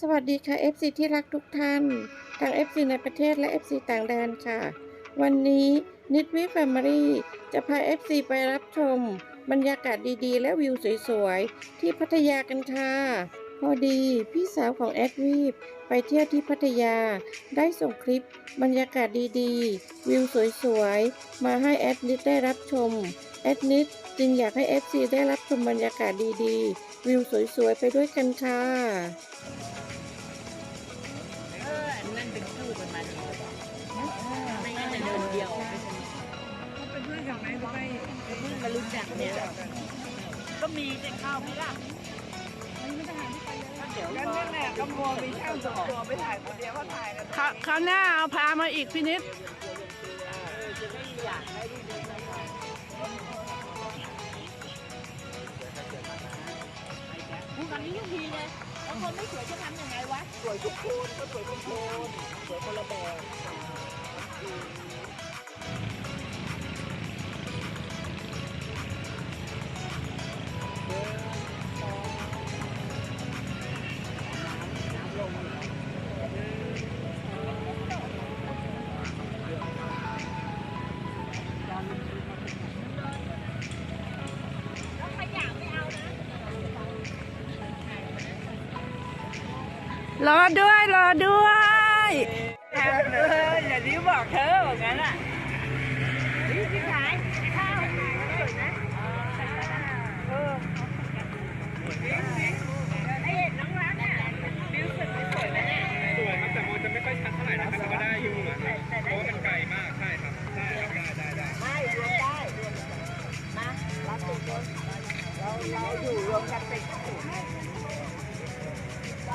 สวัสดีค่ะ FC ที่รักทุกท่านทั้ง FC ในประเทศและ FC ต่างแดนค่ะ วันนี้นิดวิแฟมิลี่จะพา FC ไปรับชม บรรยากาศดีๆ และวิวสวยๆ ที่พัทยากันค่ะ พอดีพี่สาวของแอดวีฟไปเที่ยวที่พัทยา ได้ส่งคลิปบรรยากาศดีๆ วิวสวยๆ มาให้แอดนิดได้รับชม แอดนิดจึงอยากให้ FC ได้รับชมบรรยากาศดีๆ วิวสวยๆ ไปด้วยกันค่ะ เป็นคู่กันมาไม่งั้นจะเดินเดียวเขาเป็นเพื่อนกันไหมหรือไม่เพิ่งมารู้จักเนี่ยก็มีแต่ข้าวไม่ล่ะก็เดี๋ยวกันนั่นแหละก็มัวมีช่างสองตัวไปถ่ายคนเดียวเขาถ่ายกันคราวคราวหน้าเอาพามาอีกพี่นิดจะได้อยากให้ดูดีนะคะพูดกันนี้ทุกทีเลย คนไม่สวยจะทำยังไงวะ สวยทุกคนก็สวยทุกคนสวยคนละแบบ รอด้วย รอด้วยแอบเลยอย่าดิ้วบอกเธอแบบนั้นอะพี่ขายข้าวขายสวยนะเออไอ้น้องรักเนี่ยบิวสึกสวยไหมเนี่ยสวยครับแต่มองจะไม่ค่อยชัดเท่าไหร่นะครับแต่ก็ได้อยู่นะครับเพราะว่ามันไกลมากใช่ครับได้ครับได้ได้ได้ไม่รวมได้รวมมารับตัวคนเราเราอยู่รวมกันเป็นกลุ่ม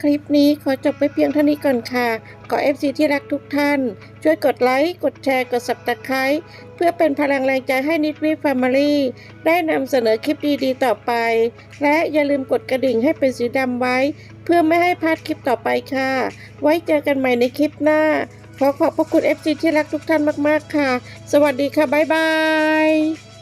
คลิปนี้ขอจบไปเพียงเท่านี้ก่อนค่ะ ขอ FC ที่รักทุกท่าน ช่วยกดไลค์ กดแชร์ กด subscribe เพื่อเป็นพลังแรงใจให้นิดวิแฟมิลี่ได้นำเสนอคลิปดีๆต่อไป และอย่าลืมกดกระดิ่งให้เป็นสีดำไว้ เพื่อไม่ให้พลาดคลิปต่อไปค่ะ ไว้เจอกันใหม่ในคลิปหน้า ขอขอบพระคุณ FC ที่รักทุกท่านมากๆค่ะ สวัสดีค่ะ บ๊ายบาย